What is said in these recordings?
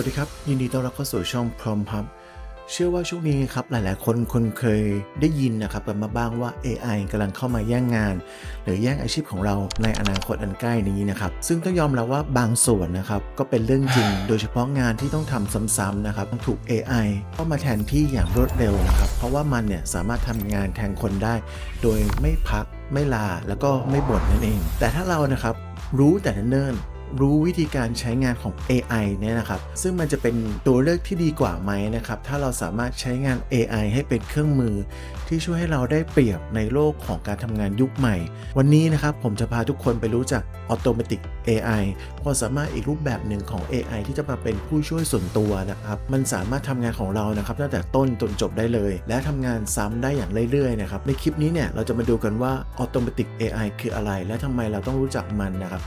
สวัสดีครับ ยินดีต้อนรับเข้าสู่ช่องพรอมพับ เชื่อว่าช่วงนี้ครับหลาย ๆ คนคนเคยได้ยินนะครับกันมาบ้างว่า AI กำลังเข้ามาแย่งงาน หรือแย่งอาชีพของเราในอนาคตอันใกล้นี้นะครับซึ่งต้องยอมรับว่าบางส่วนนะครับก็เป็นเรื่องจริง โดยเฉพาะงานที่ต้องทำซ้ำๆนะครับถูก AI เข้ามาแทนที่อย่างรวดเร็วนะครับเพราะว่ามันเนี่ยสามารถทำงานแทนคนได้ โดยไม่พักไม่ลาแล้วก็ไม่บ่นนั่นเอง แต่ถ้าเรานะครับรู้แต่เนิ่น รู้วิธีการใช้งานของ AI เนี่ยนะครับ ซึ่งมันจะเป็นตัวเลือกที่ดีกว่าไหมนะครับ ถ้าเราสามารถใช้งาน AI ให้เป็นเครื่องมือ ที่ช่วยให้เราได้เปรียบในโลกของการทำงานยุคใหม่ วันนี้นะครับผมจะพาทุกคนไปรู้จัก Automatic AI ความสามารถอีกรูปแบบหนึ่งของ AI ที่จะมาเป็นผู้ช่วยส่วนตัวนะครับ มันสามารถทำงานของเรานะครับตั้งแต่ต้นจนจบได้เลย และทำงานซ้ำได้อย่างเรื่อยๆนะครับในคลิปนี้เนี่ยเราจะมาดูกันว่า Automatic AI คืออะไร และทำไมเราต้องรู้จักมันนะครับ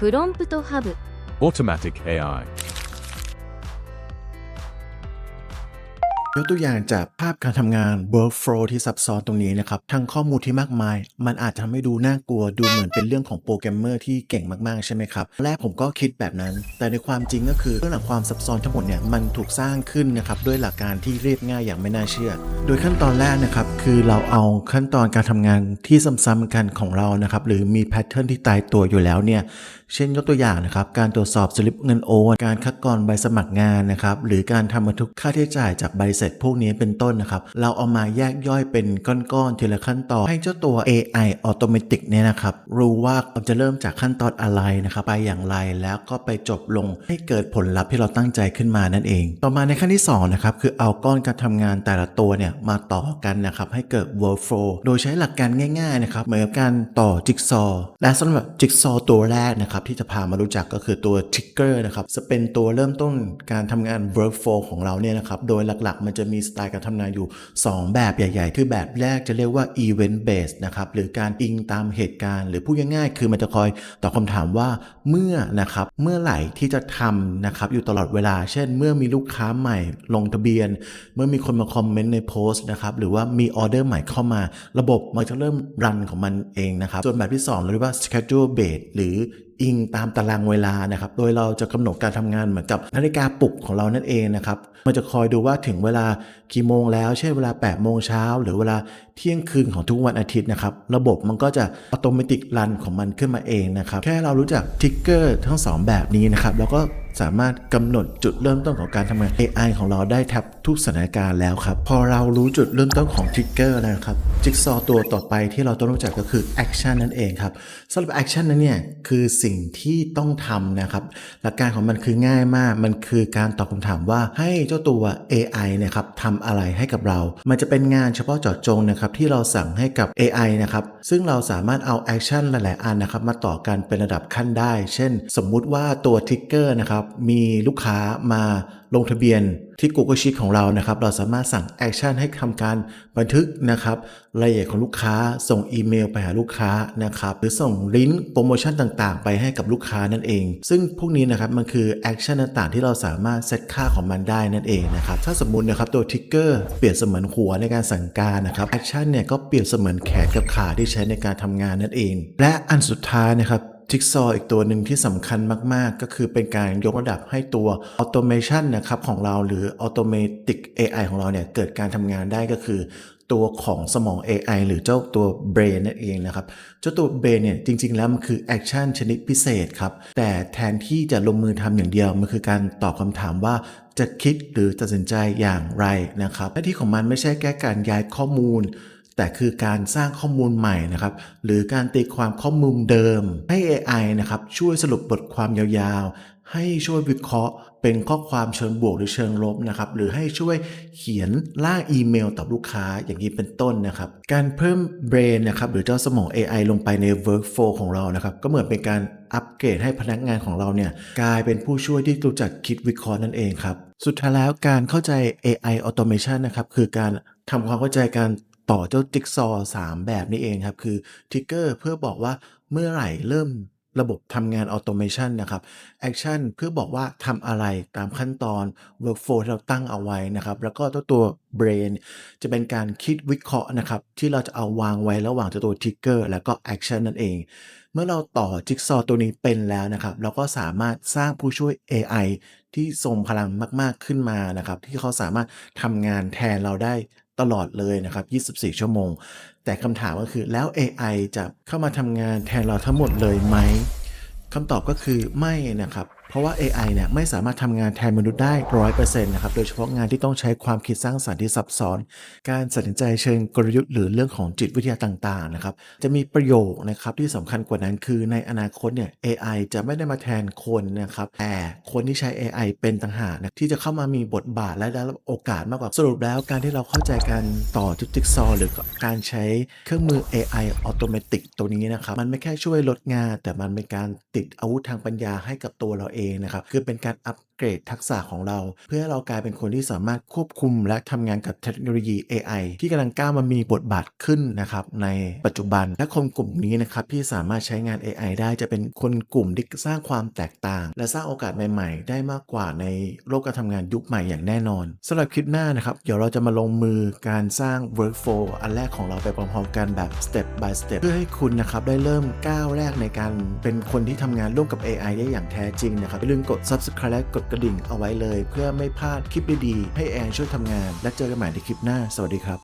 プロンプトハブ Automatic AI. ยกตัวอย่างจากภาพการทำงาน workflow ที่ซับซ้อนตรงนี้นะครับ ทั้งข้อมูลที่มากมาย มันอาจจะทำให้ดูน่ากลัว ดูเหมือนเป็นเรื่องของโปรแกรมเมอร์ที่เก่งมากๆ ใช่ไหมครับ แรกผมก็คิดแบบนั้น แต่ในความจริงก็คือเรื่องหลังความซับซ้อนทั้งหมดเนี่ย มันถูกสร้างขึ้นนะครับ ด้วยหลักการที่เรียบง่ายอย่างไม่น่าเชื่อ โดยขั้นตอนแรกนะครับ คือเราเอาขั้นตอนการทำงานที่ซ้ำๆกันของเรานะครับ หรือมีแพทเทิร์นที่ตายตัวอยู่แล้วเนี่ย เช่นยกตัวอย่างนะครับการตรวจสอบสลิปเงินโอนการคัดกรองใบสมัครงานนะครับหรือการทำบันทึกค่าใช้จ่ายจากใบเสร็จพวกนี้เป็นต้นนะครับเราเอามาแยกย่อยเป็นก้อนๆทีละขั้นตอน ให้เจ้าตัว AI Automatic เนี่ยนะครับรู้ว่าเราจะเริ่มจากขั้นตอนอะไรนะครับไปอย่างไรแล้วก็ไปจบลงให้เกิดผลลัพธ์ที่เราตั้งใจขึ้นมานั่นเอง ต่อมาในขั้นที่สองนะครับคือเอาก้อนการทำงานแต่ละตัวเนี่ยมาต่อกันนะครับให้เกิด workflow โดยใช้หลักการง่ายๆนะครับเหมือนกับการต่อจิ๊กซอว์และสำหรับจิ๊กซอว์ตัวแรกนะครับที่จะพามารู้จักก็คือตัว trigger นะครับจะเป็นตัวเริ่มต้นการทำงาน workflow ของเราเนี่ยนะครับโดยหลักๆ มันจะมีสไตล์การทำงานอยู่ 2 แบบใหญ่ ๆ คือแบบแรกจะเรียกว่า event based นะครับหรือการอิงตามเหตุการณ์ หรือพูดง่ายๆ คือมันจะคอยตอบคำถามว่าเมื่อนะครับเมื่อไหร่ที่จะทำนะครับอยู่ตลอดเวลา เช่น เมื่อมีลูกค้าใหม่ลงทะเบียน เมื่อมีคนมาคอมเมนต์ในโพสต์นะครับหรือว่ามีออเดอร์ใหม่เข้ามา ระบบมันจะเริ่มรันของมันเองนะครับส่วนแบบที่ 2 เราเรียกว่า schedule based หรือ อิงตามตารางเวลานะครับ โดยเราจะกำหนดการทำงานเหมือนกับนาฬิกาปลุกของเรานั่นเองนะครับ มันจะคอยดูว่าถึงเวลากี่โมงแล้ว เช่นเวลา8โมงเช้าหรือเวลาเที่ยงคืนของทุกวันอาทิตย์นะครับ ระบบมันก็จะอัตโนมัติรันของมันขึ้นมาเองนะครับ แค่เรารู้จักทิกเกอร์ทั้ง 2 แบบนี้นะครับ แล้วก็ สามารถกำหนดจุดเริ่มต้นของการทำงาน AI ของเราได้แทบทุกสถานการณ์แล้วครับ พอเรารู้จุดเริ่มต้นของทริกเกอร์แล้วนะครับจิ๊กซอว์ตัวต่อไปที่เราต้องรู้จักก็คือแอคชั่นนั่นเองครับสำหรับแอคชั่นนั้นเนี่ยคือสิ่งที่ต้องทำนะครับ หลักการของมันคือง่ายมาก มันคือการตอบคำถามว่าให้เจ้าตัว AI นะครับทำอะไรให้กับเรา มันจะเป็นงานเฉพาะเจาะจงนะครับที่เราสั่งให้กับ AI นะครับซึ่งเราสามารถเอาแอคชั่นหลาย ๆ อันนะครับมาต่อกันเป็นระดับขั้นได้ เช่น สมมุติว่าตัวทริกเกอร์นะครับมีลูกค้ามาลงทะเบียนที่ Google Sheet ของเรานะครับ เราสามารถสั่งแอคชั่นให้ทำการบันทึกนะครับรายละเอียดของลูกค้า ส่งอีเมลไปหาลูกค้านะครับ หรือส่งลิงก์โปรโมชั่นต่างๆ ไปให้กับลูกค้านั่นเอง ซึ่งพวกนี้นะครับมันคือแอคชั่นต่างๆ ที่เราสามารถเซตค่าของมันได้นั่นเองนะครับ ถ้าสมมุตินะครับตัวทิกเกอร์เปรียบเสมือนหัวในการสั่งการนะครับแอคชั่นเนี่ยก็เปรียบเสมือนแขนกับขาที่ใช้ในการทำงานนั่นเอง และอันสุดท้ายนะครับ จิ๊กซออีกตัวหนึ่งที่สำคัญมาก ๆ ก็คือเป็นการยกระดับให้ตัว Automation นะครับของเราหรือ Automatic AI ของเราเนี่ยเกิดการทำงานได้ก็คือ ตัวของสมอง AI หรือเจ้าตัว Brain นั่นเองนะครับ เจ้าตัว Brain เนี่ยจริง ๆ แล้วมันคือแอคชั่นชนิดพิเศษครับ แต่แทนที่จะลงมือทำอย่างเดียว มันคือการตอบคำถามว่าจะคิดหรือตัดสินใจอย่างไรนะครับหน้าที่ของมันไม่ใช่แค่การย้ายข้อมูล แต่คือการสร้างข้อมูลใหม่นะครับ หรือการตีความข้อมูลเดิม ให้ AI นะครับช่วยสรุปบทความยาวๆ ให้ช่วยวิเคราะห์ เป็นข้อความเชิงบวกหรือเชิงลบนะครับ หรือให้ช่วยเขียนล่างอีเมลตอบลูกค้าอย่างนี้เป็นต้นนะครับ การเพิ่ม brain นะครับหรือเจ้าสมอง AI ลงไปใน workflow ของเรานะครับ ก็เหมือนเป็นการอัปเกรดให้พนักงานของเราเนี่ยกลายเป็นผู้ช่วยที่รู้จักคิดวิเคราะห์นั่นเองครับ สุดท้ายแล้วการเข้าใจ AI automation นะครับคือการทำความเข้าใจการ ต่อเจ้าจิ๊กซอว์3แบบนี้เองครับ คือทิกเกอร์เพื่อบอกว่าเมื่อไหร่เริ่มระบบทำงานออโตเมชันนะครับแอคชั่นเพื่อบอกว่าทำอะไรตามขั้นตอน Workflow ที่เราตั้งเอาไว้นะครับ แล้วก็ตัวตัว Brain จะเป็นการคิดวิเคราะห์นะครับ ที่เราจะเอาวางไว้ระหว่างตัวทิกเกอร์แล้วก็แอคชั่นนั่นเอง เมื่อเราต่อจิ๊กซอตัวนี้เป็นแล้วนะครับ เราก็สามารถสร้างผู้ช่วย AI ที่ทรงพลังมาก ๆขึ้นมานะครับ ที่เขาสามารถทำงานแทนเราได้ ตลอดเลยนะครับ 24 ชั่วโมง แต่คำถามก็คือแล้ว AI จะเข้ามาทำงานแทนเราทั้งหมดเลยไหมคำตอบก็คือไม่นะครับ เพราะว่า AI เนี่ยไม่สามารถทำงานแทนมนุษย์ได้100%นต์นะครับ โดยเฉพาะงานที่ต้องใช้ความคิดสร้างสรรค์ที่ซับซ้อน การตัดสินใจเชิงกลยุทธ์หรือเรื่องของจิตวิทยาต่างๆนะครับ จะมีประโยคนะครับที่สำคัญกว่านั้นคือในอนาคตเนี่ย AI จะไม่ได้มาแทนคนนะครับแต่คนที่ใช้ AI เป็นต่างหากนะที่จะเข้ามามีบทบาทและได้รับโอกาสมากกว่าสรุปแล้วการที่เราเข้าใจการต่อจุดติ๊กซอหรือการใช้เครื่องมือ AI อัตโนมัติตัวนี้นะครับมันไม่แค่ช่วยลดงาน แต่มันเป็นการติดอาวุธทางปัญญาให้กับตัวเราเองเองนะครับคือเป็นการอัปเกรดทักษะของเรา เพื่อให้เรากลายเป็นคนที่สามารถควบคุมและทำงานกับเทคโนโลยี AI ที่กำลังก้าวมามีบทบาทขึ้นนะครับในปัจจุบันและคนกลุ่มนี้นะครับที่สามารถใช้งาน AI ได้จะเป็นคนกลุ่มที่สร้างความแตกต่าง และสร้างโอกาสใหม่ๆ ได้มากกว่าในโลกการทำงานยุคใหม่อย่างแน่นอนสำหรับคลิปหน้านะครับเดี๋ยวเราจะมาลงมือการสร้าง workflow อันแรกของเราไปพร้อมๆกันแบบ step by step เพื่อให้คุณนะครับได้เริ่มก้าวแรกในการเป็นคนที่ทำงานร่วมกับ AI ได้อย่างแท้จริงนะครับอย่าลืมกด subscribe และกดกระดิ่งเอาไว้เลย เพื่อไม่พลาดคลิปดีๆให้แอนช่วยทำงาน และเจอกันใหม่ในคลิปหน้า สวัสดีครับ